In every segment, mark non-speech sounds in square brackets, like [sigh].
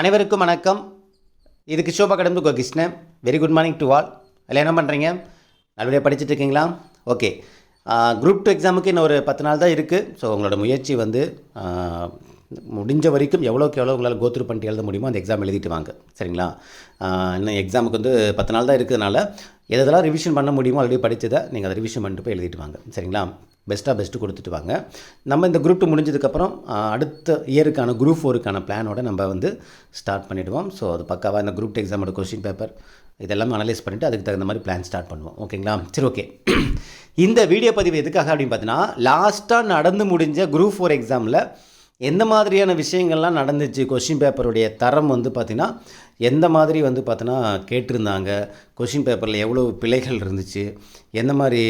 அனைவருக்கும் வணக்கம். இது கிஷோபா கடந்து Gokrishnan very good morning to all அதில் என்ன பண்ணுறீங்க நல்லபடியாக படிச்சுட்டு இருக்கீங்களா? ஓகே குரூப் டூ எக்ஸாமுக்கு இன்னும் ஒரு பத்து நாள் தான் இருக்குது ஸோ உங்களோட முயற்சி வந்து முடிஞ்ச வரைக்கும் எவ்வளோக்கு எவ்வளோ உங்களால் கோத்ரூ பண்ணிட்டு எழுத முடியுமோ அந்த எக்ஸாம் எழுதிட்டு வாங்க. சரிங்களா? இன்னும் எக்ஸாமுக்கு வந்து பத்து நாள் தான் இருக்கிறதுனால எதெல்லாம் ரிவிஷன் பண்ண முடியுமோ ஆல்ரெடி படித்ததை நீங்கள் அதை ரிவிஷன் பண்ணிட்டு போய் எழுதிட்டு வாங்க. சரிங்களா? பெஸ்ட்டாக பெஸ்ட்டு கொடுத்துட்டு வாங்க. நம்ம இந்த குரூப் டூ முடிஞ்சதுக்கப்புறம் அடுத்த இயருக்கான குரூப் ஃபோருக்கான பிளானோட நம்ம வந்து ஸ்டார்ட் பண்ணிவிடுவோம் ஸோ அது பக்காவாக இந்த குரூப் டூ எக்ஸாமோட கொஸ்டின் பேப்பர் இதெல்லாம் அனலைஸ் பண்ணிவிட்டு அதுக்கு தகுந்த மாதிரி பிளான் ஸ்டார்ட் பண்ணுவோம். ஓகேங்களா சரி ஓகே இந்த வீடியோ பதிவு எதுக்காக அப்படின்னு பார்த்தீங்கன்னா லாஸ்ட்டாக நடந்து முடிஞ்ச குரூப் ஃபோர் எக்ஸாமில் எந்த மாதிரியான விஷயங்கள்லாம் நடந்துச்சு? கொஷின் பேப்பருடைய தரம் வந்து பார்த்திங்கன்னா எந்த மாதிரி வந்து பார்த்தோன்னா கேட்டிருந்தாங்க? கொஷின் பேப்பரில் எவ்வளோ பிழைகள் இருந்துச்சு? எந்த மாதிரி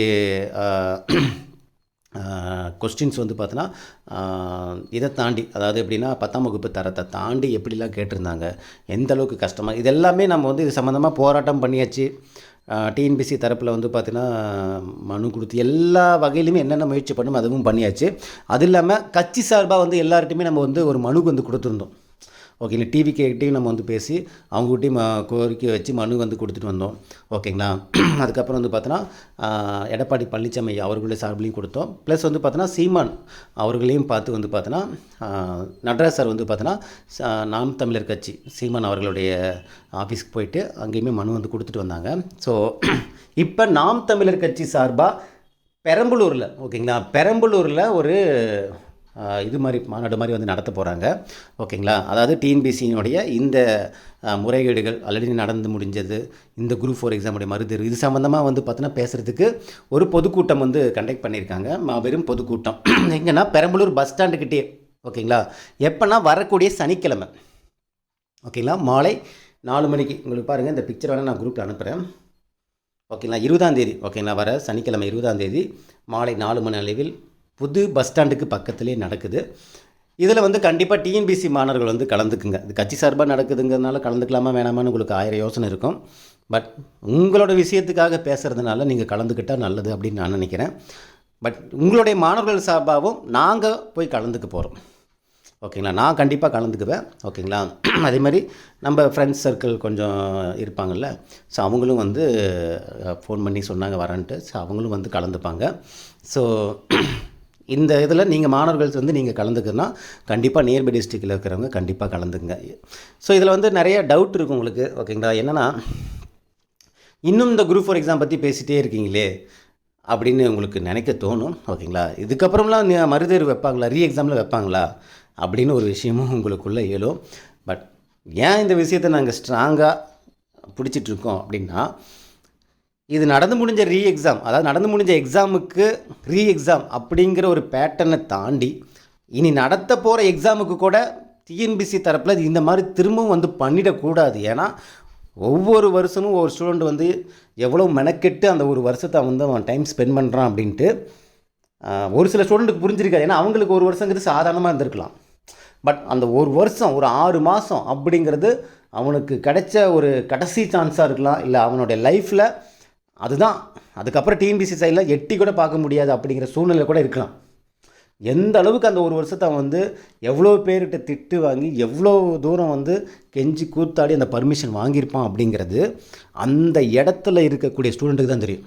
கொஸ்டின்ஸ் வந்து பார்த்தோன்னா இதை தாண்டி அதாவது எப்படின்னா பத்தாம் வகுப்பு தரத்தை தாண்டி எப்படிலாம் கேட்டிருந்தாங்க எந்த அளவுக்கு கஷ்டமாக இது எல்லாமே நம்ம வந்து இது சம்மந்தமாக போராட்டம் பண்ணியாச்சு. டிஎன்பிசி தரப்பில் வந்து பார்த்திங்கன்னா மனு கொடுத்து எல்லா வகையிலுமே என்னென்ன முயற்சி பண்ணுமோ அதுவும் பண்ணியாச்சு. அது இல்லாமல் கட்சி சார்பாக வந்து எல்லார்ட்டையுமே நம்ம வந்து ஒரு மனு வந்து கொடுத்துருந்தோம். ஓகேங்களா டிவி கேட்டையும் நம்ம வந்து பேசி அவங்ககிட்டையும் கோரிக்கை வச்சு மனு வந்து கொடுத்துட்டு வந்தோம். ஓகேங்களா [clears throat] அதுக்கப்புறம் வந்து பார்த்தோன்னா எடப்பாடி பழனிசாமி அவர்களுடைய சார்பிலையும் கொடுத்தோம். ப்ளஸ் வந்து பார்த்தோன்னா சீமான் அவர்களையும் பார்த்து வந்து பார்த்தோன்னா ஆஹ், நடராஜ் சார் வந்து பார்த்தோன்னா நாம் தமிழர் கட்சி சீமான் அவர்களுடைய ஆஃபீஸ்க்கு போயிட்டு அங்கேயுமே மனு வந்து கொடுத்துட்டு வந்தாங்க. ஸோ [clears throat] இப்போ நாம் தமிழர் கட்சி சார்பாக பெரம்பலூரில் ஓகேங்களா பெரம்பலூரில் ஒரு இது மாதிரி மாநாடு மாதிரி வந்து நடத்த போகிறாங்க ஓகேங்களா? அதாவது டிஎன்பிசியினுடைய இந்த முறைகேடுகள் ஆல்ரெடி நடந்து முடிஞ்சது இந்த குரூப் ஃபோர் எக்ஸாமுடைய மறுதேர்வு இது சம்மந்தமாக வந்து பார்த்தோன்னா பேசுகிறதுக்கு ஒரு பொதுக்கூட்டம் வந்து கண்டக்ட் பண்ணியிருக்காங்க. மாபெரும் பொதுக்கூட்டம். [clears throat] எங்கன்னா பெரம்பலூர் பஸ் ஸ்டாண்டுக்கிட்டே ஓகேங்களா? எப்போனா வரக்கூடிய சனிக்கிழமை. ஓகேங்களா? மாலை நாலு மணிக்கு. உங்களுக்கு பாருங்கள் இந்த பிக்சர் வேணால் நான் குரூப்பில் அனுப்புகிறேன் ஓகேங்களா? இருபதாம் தேதி. ஓகேங்களா? வர சனிக்கிழமை இருபதாம் தேதி மாலை நாலு மணி அளவில் புது பஸ் ஸ்டாண்டுக்கு பக்கத்துலேயே நடக்குது. இதில் வந்து கண்டிப்பாக டிஎன்பிசி மாணவர்கள் வந்து கலந்துக்குங்க. இது கட்சி சார்பாக நடக்குதுங்கிறதுனால கலந்துக்கலாமா வேணாமான்னு உங்களுக்கு ஆயிரம் யோசனை இருக்கும். பட் உங்களோட விஷயத்துக்காக பேசுகிறதுனால நீங்கள் கலந்துக்கிட்டால் நல்லது அப்படின்னு நான் நினைக்கிறேன். பட் உங்களுடைய மாணவர்கள் சார்பாகவும் நாங்கள் போய் கலந்துக்க போகிறோம் ஓகேங்களா? நான் கண்டிப்பாக கலந்துக்குவேன். ஓகேங்களா? [clears throat] அதே மாதிரி நம்ம ஃப்ரெண்ட்ஸ் சர்க்கிள் கொஞ்சம் இருப்பாங்கல்ல. ஸோ அவங்களும் வந்து ஃபோன் பண்ணி சொன்னாங்க வரேன்ட்டு. ஸோ அவங்களும் வந்து கலந்துப்பாங்க. ஸோ [clears throat] இந்த இதில் நீங்கள் மாணவர்கள் வந்து நீங்கள் கலந்துக்குன்னா கண்டிப்பாக நியர்பை டிஸ்ட்ரிக்டில் இருக்கிறவங்க கண்டிப்பாக கலந்துங்க ஸோ இதில் வந்து நிறைய டவுட் இருக்கும் உங்களுக்கு ஓகேங்களா என்னென்னா இன்னும் இந்த குரூப் ஃபார் எக்ஸாம் பற்றி பேசிகிட்டே இருக்கீங்களே அப்படின்னு உங்களுக்கு நினைக்க தோணும் ஓகேங்களா இதுக்கப்புறம்லாம் மறுதேர்வு வைப்பாங்களா? ரீ எக்ஸாமில் வைப்பாங்களா? அப்படின்னு ஒரு விஷயமும் [laughs] உங்களுக்குள்ளே இயலும் பட் ஏன் இந்த விஷயத்தை நாங்கள் ஸ்ட்ராங்காக பிடிச்சிட்ருக்கோம் அப்படின்னா இது நடந்து முடிஞ்ச ரீ எக்ஸாம் அதாவது நடந்து முடிஞ்ச எக்ஸாமுக்கு ரீ எக்ஸாம் அப்படிங்கிற ஒரு பேட்டர்னை தாண்டி இனி நடத்த போகிற எக்ஸாமுக்கு கூட டிஎன்பிசி தரப்பில் இந்த மாதிரி திரும்பவும் வந்து பண்ணிடக்கூடாது. ஏன்னா ஒவ்வொரு வருஷமும் ஒரு ஸ்டூடெண்ட் வந்து எவ்வளோ மெனக்கெட்டு அந்த ஒரு வருஷத்தை வந்து அவன் டைம் ஸ்பெண்ட் பண்ணுறான் அப்படின்ட்டு ஒரு சில ஸ்டூடெண்ட்டுக்கு புரிஞ்சிருக்காது. ஏன்னா அவங்களுக்கு ஒரு வருஷங்கிறது சாதாரணமாக இருந்திருக்கலாம். பட் அந்த ஒரு வருஷம் ஒரு ஆறு மாதம் அப்படிங்கிறது அவனுக்கு கிடைச்ச ஒரு கடைசி சான்ஸாக இருக்கலாம். இல்லை அவனுடைய லைஃப்பில் அதுதான். அதுக்கப்புறம் டிஎன்பிசி சைடில் எட்டி கூட பார்க்க முடியாது அப்படிங்கிற சூழ்நிலை கூட இருக்கலாம். எந்த அளவுக்கு அந்த ஒரு வருஷத்தை அவன் வந்து எவ்வளோ பேர்கிட்ட திட்டு வாங்கி எவ்வளோ தூரம் வந்து கெஞ்சி கூத்தாடி அந்த பர்மிஷன் வாங்கியிருப்பான் அப்படிங்கிறது அந்த இடத்துல இருக்கக்கூடிய ஸ்டூடெண்ட்டுக்கு தான் தெரியும்.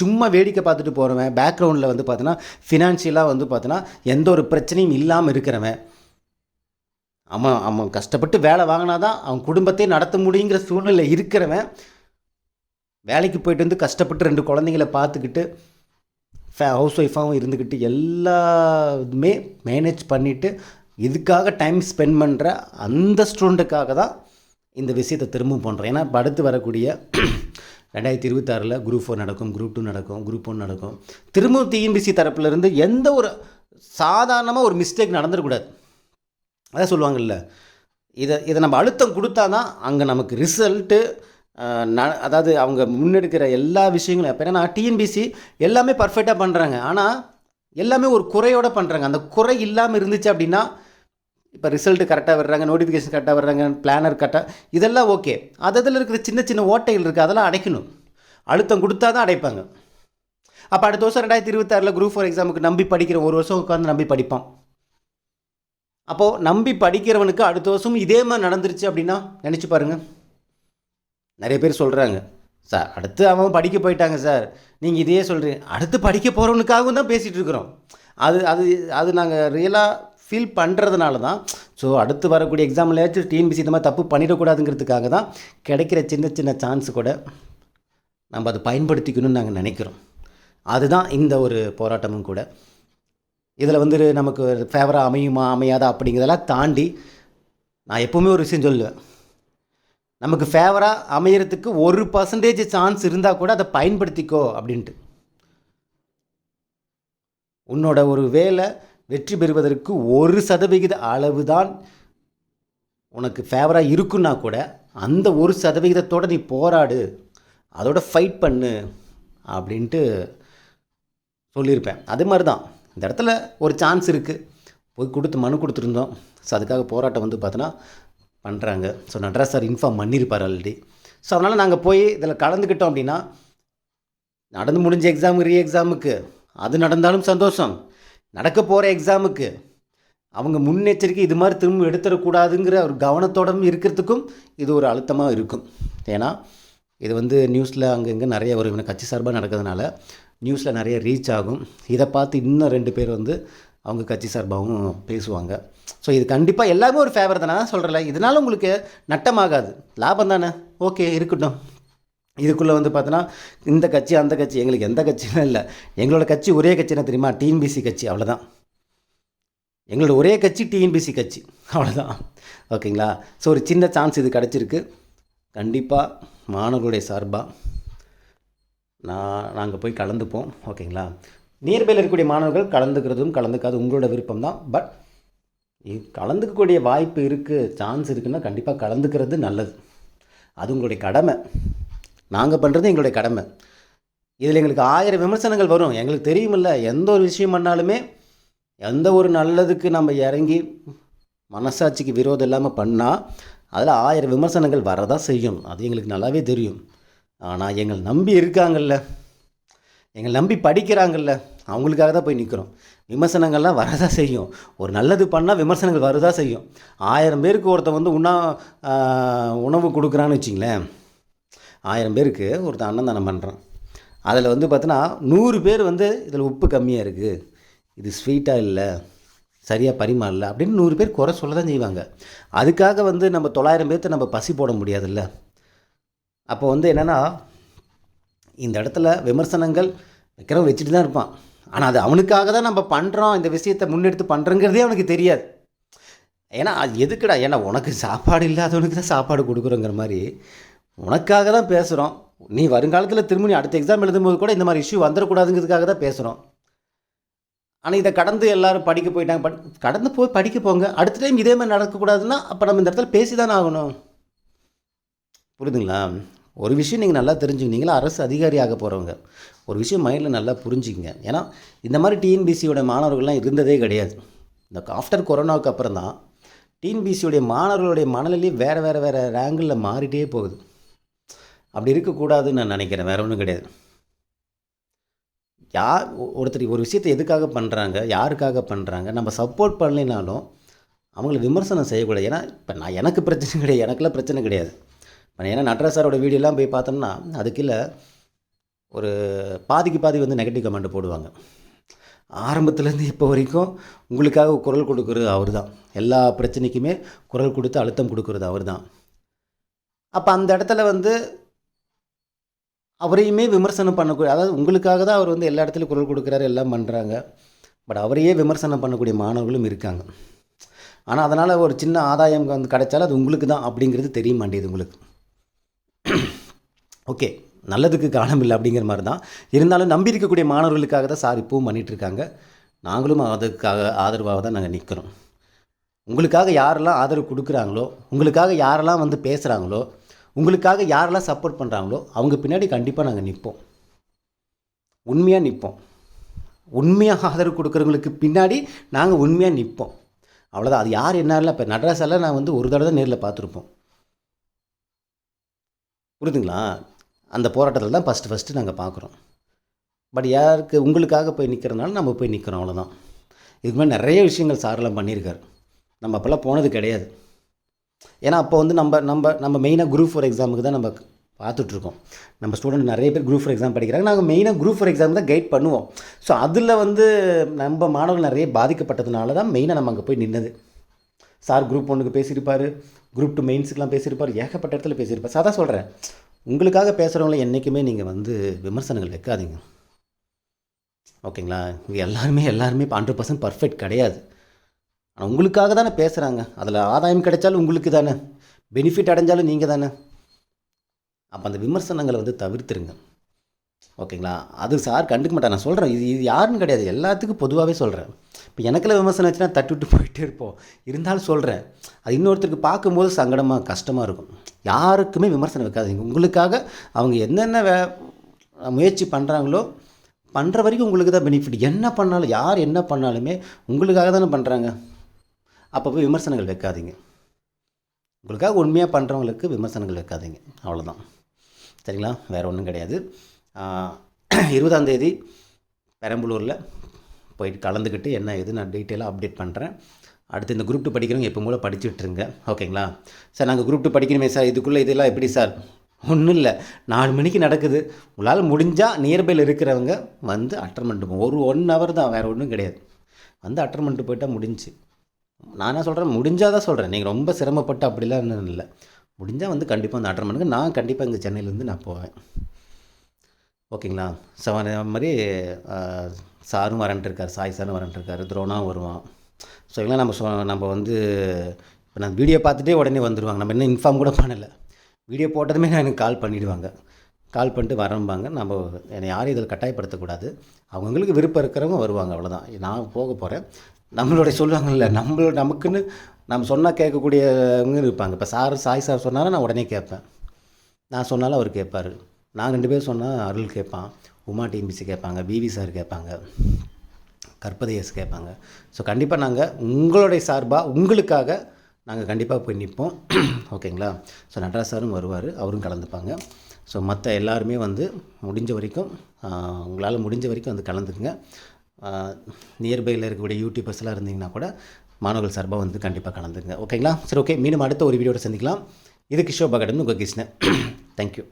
சும்மா வேடிக்கை பார்த்துட்டு போகிறவன் பேக்ரவுண்டில் வந்து பார்த்தோன்னா ஃபினான்ஷியலாக வந்து பார்த்தோன்னா எந்த ஒரு பிரச்சனையும் இல்லாமல் இருக்கிறவன். அவன் அவன் கஷ்டப்பட்டு வேலை வாங்கினா தான் அவன் குடும்பத்தையும் நடத்த முடியுங்கிற சூழ்நிலை இருக்கிறவன். வேலைக்கு போயிட்டு வந்து கஷ்டப்பட்டு ரெண்டு குழந்தைங்கள பார்த்துக்கிட்டு ஃபே ஹவுஸ் ஒய்ஃபாகவும் இருந்துக்கிட்டு எல்லா இதுவுமே மேனேஜ் பண்ணிவிட்டு இதுக்காக டைம் ஸ்பெண்ட் பண்ணுற அந்த ஸ்டூடெண்ட்டுக்காக தான் இந்த விஷயத்தை திரும்பவும் பண்ணுறேன் ஏன்னா இப்ப அடுத்து வரக்கூடிய ரெண்டாயிரத்தி இருபத்தாறில் குரூப் ஃபோர் நடக்கும் குரூப் டூ நடக்கும் குரூப் ஒன் நடக்கும். திரும்பவும் டிஎன்பிசி தரப்புலேருந்து எந்த ஒரு சாதாரணமாக ஒரு மிஸ்டேக் நடந்துடக்கூடாது. அதான் சொல்லுவாங்கல்ல இதை இதை நம்ம அழுத்தம் கொடுத்தா தான் அங்கே நமக்கு ரிசல்ட்டு ந அதாவது அவங்க முன்னெடுக்கிற எல்லா விஷயங்களும் எப்போ ஏன்னா டிஎன்பிசி எல்லாமே பர்ஃபெக்டாக பண்ணுறாங்க ஆனால் எல்லாமே ஒரு குறையோடு பண்ணுறாங்க அந்த குறை இல்லாமல் இருந்துச்சு அப்படின்னா இப்போ ரிசல்ட்டு கரெக்டாக வர்றாங்க நோட்டிஃபிகேஷன் கரெக்டாக வர்றாங்க பிளானர் கரெக்டாக இதெல்லாம் ஓகே அது அதில் இருக்கிற சின்ன சின்ன ஓட்டைகள் இருக்குது அதெல்லாம் அடைக்கணும். அழுத்தம் கொடுத்தா தான் அடைப்பாங்க. அப்போ அடுத்த வருஷம் ரெண்டாயிரத்தி இருபத்தாறில் குரூப் ஃபோர் எக்ஸாமுக்கு நம்பி படிக்கிற ஒரு வருஷம் உட்காந்து நம்பி படிப்பான். அப்போது நம்பி படிக்கிறவனுக்கு அடுத்த வருஷம் இதே மாதிரி நடந்துருச்சு அப்படின்னா நினச்சி பாருங்கள் நிறைய பேர் சொல்கிறாங்க சார் அடுத்து அவன் படிக்க போயிட்டாங்க சார். நீங்கள் இதையே சொல்கிறீங்க அடுத்து படிக்க போகிறவனுக்காகவும் தான் பேசிகிட்டு இருக்கிறோம். அது அது அது நாங்கள் ரியலாக ஃபீல் பண்ணுறதுனால தான் ஸோ அடுத்து வரக்கூடிய எக்ஸாம்லையாச்சும் டிஎன்பிசி இந்த மாதிரி தப்பு பண்ணிடக்கூடாதுங்கிறதுக்காக தான் கிடைக்கிற சின்ன சின்ன சான்ஸ் கூட நம்ம அதை பயன்படுத்திக்கணும்னு நாங்கள் நினைக்கிறோம். அதுதான் இந்த ஒரு போராட்டமும் கூட. இதில் வந்து நமக்கு ஃபேவராக அமையுமா அமையாதா அப்படிங்கிறதெல்லாம் தாண்டி நான் எப்போவுமே ஒரு விஷயம் சொல்லுவேன். நமக்கு ஃபேவராக அமையறதுக்கு ஒரு பர்சன்டேஜ் சான்ஸ் இருந்தால் கூட அதை பயன்படுத்திக்கோ அப்படின்ட்டு. உன்னோட ஒரு வேலை வெற்றி பெறுவதற்கு ஒரு சதவிகித அளவு தான் உனக்கு ஃபேவராக இருக்குன்னா கூட அந்த ஒரு சதவிகிதத்தோடு நீ போராடு அதோட ஃபைட் பண்ணு அப்படின்ட்டு சொல்லியிருப்பேன். அது மாதிரி தான் இந்த இடத்துல ஒரு சான்ஸ் இருக்குது போய் கொடுத்து மனு கொடுத்துருந்தோம். ஸோ அதுக்காக போராட்டம் வந்து பார்த்தோன்னா பண்ணுறாங்க ஸோ நட்ராஜ் சார் இன்ஃபார்ம் பண்ணியிருப்பார் ஆல்ரெடி ஸோ அதனால் நாங்கள் போய் இதில் கலந்துக்கிட்டோம் அப்படின்னா நடந்து முடிஞ்ச எக்ஸாம் ரீ எக்ஸாமுக்கு அது நடந்தாலும் சந்தோஷம். நடக்க போகிற எக்ஸாமுக்கு அவங்க முன்னெச்சரிக்கை இது மாதிரி திரும்ப எடுத்துடக்கூடாதுங்கிற ஒரு கவனத்தோடும் இருக்கிறதுக்கும் இது ஒரு அழுத்தமாக இருக்கும். ஏன்னா இது வந்து நியூஸில் அங்கங்கே நிறைய வரும். கட்சி சார்பாக நடக்கிறதுனால நியூஸில் நிறைய ரீச் ஆகும். இதை பார்த்து இன்னும் ரெண்டு பேர் வந்து அவங்க கட்சி சார்பாகவும் பேசுவாங்க. ஸோ இது கண்டிப்பாக எல்லாமே ஒரு ஃபேவர் தானே. சொல்கிறல இதனால உங்களுக்கு நட்டமாகாது. லாபம் தானே? ஓகே இருக்கட்டும். இதுக்குள்ளே வந்து பார்த்தோன்னா இந்த கட்சி அந்த கட்சி எங்களுக்கு எந்த கட்சியும் இல்லை. எங்களோட கட்சி ஒரே கட்சி என்ன தெரியுமா? டிஎன்பிசி கட்சி அவ்வளோதான் எங்களோட ஒரே கட்சி டிஎன்பிசி கட்சி அவ்வளோதான் ஓகேங்களா ஸோ ஒரு சின்ன சான்ஸ் இது கிடச்சிருக்கு. கண்டிப்பாக மாணவர்களுடைய சார்பாக நான் நாங்கள் போய் கலந்துப்போம். ஓகேங்களா நியர்பையில் இருக்கக்கூடிய மாணவர்கள் கலந்துக்கிறதும் கலந்துக்காது உங்களோட விருப்பம் தான் பட் கலந்துக்கக்கூடிய வாய்ப்பு இருக்குது சான்ஸ் இருக்குன்னா கண்டிப்பாக கலந்துக்கிறது நல்லது. அது உங்களுடைய கடமை. நாங்கள் பண்ணுறது எங்களுடைய கடமை. இதில் எங்களுக்கு ஆயிரம் விமர்சனங்கள் வரும். எங்களுக்கு தெரியுமில்ல எந்த ஒரு விஷயம் பண்ணாலுமே எந்த ஒரு நல்லதுக்கு நம்ம இறங்கி மனசாட்சிக்கு விரோதம் இல்லாமல் பண்ணால் அதில் ஆயிரம் விமர்சனங்கள் வரதான் செய்யும் அது எங்களுக்கு நல்லாவே தெரியும். ஆனால் எங்களை நம்பி இருக்காங்கல்ல. எங்களை நம்பி படிக்கிறாங்கல்ல. அவங்களுக்காக தான் போய் நிற்கிறோம் விமர்சனங்கள்லாம் வரதா செய்யும். ஒரு நல்லது பண்ணால் விமர்சனங்கள் வரதா செய்யும். ஆயிரம் பேருக்கு ஒருத்தன் வந்து உணா உணவு கொடுக்குறான்னு வச்சிங்களேன். ஆயிரம் பேருக்கு ஒருத்தன் அன்னதானம் பண்ணுறான் அதில் வந்து பார்த்தோன்னா நூறு பேர் வந்து இதில் உப்பு கம்மியாக இருக்குது இது ஸ்வீட்டாக இல்லை. சரியாக பரிமாறல அப்படின்னு நூறு பேர் குறை சொல்ல தான் செய்வாங்க. அதுக்காக வந்து நம்ம தொள்ளாயிரம் பேர்த்த நம்ம பசி போட முடியாதுல்ல. அப்போ வந்து என்னென்னா இந்த இடத்துல விமர்சனங்கள் வைக்கிறவன் வச்சுட்டு தான் இருப்பான். ஆனால் அது அவனுக்காக தான் நம்ம பண்ணுறோம் இந்த விஷயத்தை முன்னெடுத்து பண்ணுறங்கிறதே அவனுக்கு தெரியாது. ஏன்னா அது எதுக்குடா? ஏன்னா உனக்கு சாப்பாடு இல்லாதவனுக்கு தான் சாப்பாடு கொடுக்குறோங்கிற மாதிரி உனக்காக தான் பேசுகிறோம் நீ வருங்காலத்தில் திரும்ப நீ அடுத்த எக்ஸாம் எழுதும்போது கூட இந்த மாதிரி இஷ்யூ வந்துடக்கூடாதுங்கிறதுக்காக தான் பேசுகிறோம் ஆனால் இதை கடந்து எல்லோரும் படிக்க போயிட்டாங்க. பட் கடந்து போய் படிக்க போங்க. அடுத்த டைம் இதே மாதிரி நடக்கக்கூடாதுன்னா அப்போ நம்ம இந்த இடத்துல பேசி தானே ஆகணும். புரியுதுங்களா? ஒரு விஷயம் நீங்கள் நல்லா தெரிஞ்சுங்க நீங்களும் அரசு அதிகாரியாக போகிறவங்க ஒரு விஷயம் மைண்டில் நல்லா புரிஞ்சுக்கங்க. ஏன்னா இந்த மாதிரி டிஎன்பிசியோட மாணவர்கள்லாம் இருந்ததே கிடையாது. இந்த ஆஃப்டர் கொரோனாவுக்கு அப்புறம் தான் டிஎன்பிசியுடைய மாணவர்களுடைய மனநிலையே வேறு வேறு வேறு ரேங்கிளில் மாறிட்டே போகுது. அப்படி இருக்கக்கூடாதுன்னு நான் நினைக்கிறேன். வேறு ஒன்றும் கிடையாது. யார் ஒருத்தர் ஒரு விஷயத்தை எதுக்காக பண்ணுறாங்க யாருக்காக பண்ணுறாங்க நம்ம சப்போர்ட் பண்ணலைனாலும் அவங்கள விமர்சனம் செய்யக்கூடாது. ஏன்னா இப்போ நான் எனக்கு பிரச்சனை கிடையாது. எனக்கெல்லாம் பிரச்சனை கிடையாது. இப்போ ஏன்னா நட்ராஜ் சாரோட வீடியோலாம் போய் பார்த்தோம்னா அதுக்குள்ள ஒரு பாதிக்கு பாதி வந்து நெகட்டிவ் கமெண்ட் போடுவாங்க. ஆரம்பத்துலேருந்து இப்போ வரைக்கும் உங்களுக்காக குரல் கொடுக்குறது அவர் தான் எல்லா பிரச்சனைக்குமே குரல் கொடுத்து அழுத்தம் கொடுக்குறது அவர் தான் அப்போ அந்த இடத்துல வந்து அவரையுமே விமர்சனம் பண்ணக்கூடிய அதாவது உங்களுக்காக தான் அவர் வந்து எல்லா இடத்துலையும் குரல் கொடுக்குறாரு எல்லாம் பண்ணுறாங்க பட் அவரையே விமர்சனம் பண்ணக்கூடிய மாணவர்களும் இருக்காங்க. ஆனால் அதனால் ஒரு சின்ன ஆதாயம் வந்து கிடைச்சாலும் அது உங்களுக்கு தான் அப்படிங்கிறது தெரிய மாட்டேது உங்களுக்கு. [clears throat] ஓகே நல்லதுக்கு காலம் இல்லை அப்படிங்கிற மாதிரி தான். இருந்தாலும் நம்பி இருக்கக்கூடிய மாணவர்களுக்காக தான் சார் இப்பவும் பண்ணிகிட்ருக்காங்க நாங்களும் அதுக்காக ஆதரவாக தான் நாங்கள் நிற்கிறோம் உங்களுக்காக யாரெல்லாம் ஆதரவு கொடுக்குறாங்களோ உங்களுக்காக யாரெல்லாம் வந்து பேசுகிறாங்களோ உங்களுக்காக யாரெல்லாம் சப்போர்ட் பண்ணுறாங்களோ அவங்க பின்னாடி கண்டிப்பாக நாங்கள் நிற்போம் உண்மையாக நிற்போம் உண்மையாக ஆதரவு கொடுக்குறவங்களுக்கு பின்னாடி நாங்கள் உண்மையாக நிற்போம் அவ்வளோதான் அது யார் என்ன இப்போ நடராசெல்லாம் நான் வந்து ஒரு தடவை தான் நேரில் பார்த்துருப்போம். புரியுதுங்களா? அந்த போராட்டத்தில் தான் ஃபஸ்ட்டு ஃபஸ்ட்டு நாங்கள் பார்க்குறோம் பட் யாருக்கு உங்களுக்காக போய் நிற்கிறதுனால நம்ம போய் நிற்கிறோம் அவ்வளோதான் இதுக்கு மாதிரி நிறைய விஷயங்கள் சாரெல்லாம் பண்ணியிருக்காரு நம்ம அப்போல்லாம் போனது கிடையாது. ஏன்னா அப்போ வந்து நம்ம நம்ம நம்ம மெயினாக குரூப் ஃபோர் எக்ஸாமுக்கு தான் நம்ம பார்த்துட்ருக்கோம் நம்ம ஸ்டூடெண்ட் நிறைய பேர் குரூப் ஃபோர் எக்ஸாம் படிக்கிறாங்க. நாங்கள் மெயினாக குரூப் ஃபோர் எக்ஸாம் தான் கைட் பண்ணுவோம். ஸோ அதில் வந்து நம்ம மாணவர்கள் நிறைய பாதிக்கப்பட்டதுனால தான் மெயினாக நம்ம அங்கே போய் நின்னது. சார் குரூப் ஒன்றுக்கு பேசியிருப்பார். குரூப் டூ மெயின்ஸுக்கெலாம் பேசியிருப்பார். ஏகப்பட்ட இடத்துல பேசியிருப்பார். சார் தான் சொல்கிறேன் உங்களுக்காக பேசுகிறவங்கள என்றைக்குமே நீங்கள் வந்து விமர்சனங்கள் வைக்காதீங்க. ஓகேங்களா? இங்கே எல்லாருமே எல்லாருமே இப்போ ஹண்ட்ரட் பர்சன்ட் பர்ஃபெக்ட் கிடையாது. ஆனால் உங்களுக்காக தானே பேசுகிறாங்க அதில் ஆதாயம் கிடைச்சாலும் உங்களுக்கு தானே. பெனிஃபிட் அடைஞ்சாலும் நீங்கள் தானே. அப்போ அந்த விமர்சனங்களை வந்து தவிர்த்துருங்க. ஓகேங்களா? அது சார் கண்டுக்க மாட்டேன் நான் சொல்கிறேன் இது இது யாருன்னு கிடையாது. எல்லாத்துக்கும் பொதுவாகவே சொல்கிறேன் இப்போ எனக்குள்ள விமர்சனம் வச்சுன்னா தட்டி விட்டு போயிட்டே இருப்போம். இருந்தாலும் சொல்கிறேன் அது இன்னொருத்தருக்கு பார்க்கும்போது சங்கடமாக கஷ்டமாக இருக்கும். யாருக்குமே விமர்சனம் வைக்காதீங்க. உங்களுக்காக அவங்க என்னென்ன வே முயற்சி பண்ணுறாங்களோ பண்ணுற வரைக்கும் உங்களுக்கு தான் பெனிஃபிட் என்ன பண்ணாலும் யார் என்ன பண்ணாலுமே உங்களுக்காக தானே பண்ணுறாங்க அப்போ போய் விமர்சனங்கள் வைக்காதீங்க. உங்களுக்காக உண்மையாக பண்ணுறவங்களுக்கு விமர்சனங்கள் வைக்காதீங்க. அவ்வளோதான் சரிங்களா? வேறு ஒன்றும் கிடையாது. இருபதாம் தேதி பெரம்பலூரில் போயிட்டு கலந்துக்கிட்டு என்ன இது நான் டீட்டெயிலாக அப்டேட் பண்ணுறேன் அடுத்து இந்த குரூப் டூ படிக்கிறவங்க எப்போ மூலம் படிச்சுட்ருங்க ஓகேங்களா சார் நாங்கள் குரூப் டூ படிக்கணுமே சார் இதுக்குள்ளே இதெல்லாம் எப்படி சார் ஒன்றும் இல்லை. நாலு மணிக்கு நடக்குது. உங்களால் முடிஞ்சால் நியர்பையில் இருக்கிறவங்க வந்து அட்டன் பண்ணிட்டு ஒரு ஒன் ஹவர் தான். வேறு ஒன்றும் கிடையாது. வந்து அட்டன் பண்ணிட்டு போயிட்டால் முடிஞ்சு. நான் என்ன சொல்கிறேன் முடிஞ்சால் தான் சொல்கிறேன் நீங்கள் ரொம்ப சிரமப்பட்டு அப்படிலாம் இல்லை. முடிஞ்சால் வந்து கண்டிப்பாக வந்து அட்டன் பண்ணுங்க நான் கண்டிப்பாக இங்கே சென்னையிலேருந்து நான் போவேன். ஓகேங்களா? ஸோ அதே மாதிரி சாரும் வரன்ட்டு இருக்கார் சாய் சாரும் வரன்ட்டுருக்காரு துரோணாவும் துரோனாவும் வருவான். ஸோ இதெல்லாம் நம்ம சொ நம்ம வந்து இப்போ நான் வீடியோ பார்த்துட்டே உடனே வந்துடுவாங்க நம்ம இன்னும் இன்ஃபார்ம் கூட பண்ணலை. வீடியோ போட்டதுமே நான் எனக்கு கால் பண்ணிவிடுவாங்க கால் பண்ணிட்டு வரம்பாங்க. நம்ம என்னை யாரும் இதில் கட்டாயப்படுத்தக்கூடாது. அவங்களுக்கு விருப்பம் இருக்கிறவங்க வருவாங்க அவ்வளோதான் நான் போக போகிறேன் நம்மளுடைய சொல்லுவாங்கல்ல நம்மளோட நமக்குன்னு நம்ம சொன்னால் கேட்கக்கூடியவங்க இருப்பாங்க. இப்போ சார் சாய் சார் சொன்னாலும் நான் உடனே கேட்பேன். நான் சொன்னாலும் அவர் கேட்பார். நான் ரெண்டு பேர் சொன்னால் அருள் கேட்பான் உமா டிஎம்பிசி கேட்பாங்க பிவி சார் கேட்பாங்க கற்பதையஸ் கேட்பாங்க. ஸோ கண்டிப்பாக நாங்கள் உங்களுடைய சார்பாக உங்களுக்காக நாங்கள் கண்டிப்பாக போய் நிற்போம் ஓகேங்களா? ஸோ நட்ராஜ் சாரும் வருவார் அவரும் கலந்துப்பாங்க. ஸோ மற்ற எல்லாருமே வந்து முடிஞ்ச வரைக்கும் உங்களால் முடிஞ்ச வரைக்கும் வந்து கலந்துக்குங்க. நியர்பையில் இருக்கக்கூடிய யூடியூபர்ஸ்லாம் இருந்தீங்கன்னா கூட மாணவர்கள் சார்பாக வந்து கண்டிப்பாக கலந்துங்க ஓகேங்களா? சரி ஓகே. மீண்டும் அடுத்த ஒரு வீடியோட சந்திக்கலாம். இது கிஷோ பகடன் உங்கள் கிருஷ்ணன். தேங்க்யூ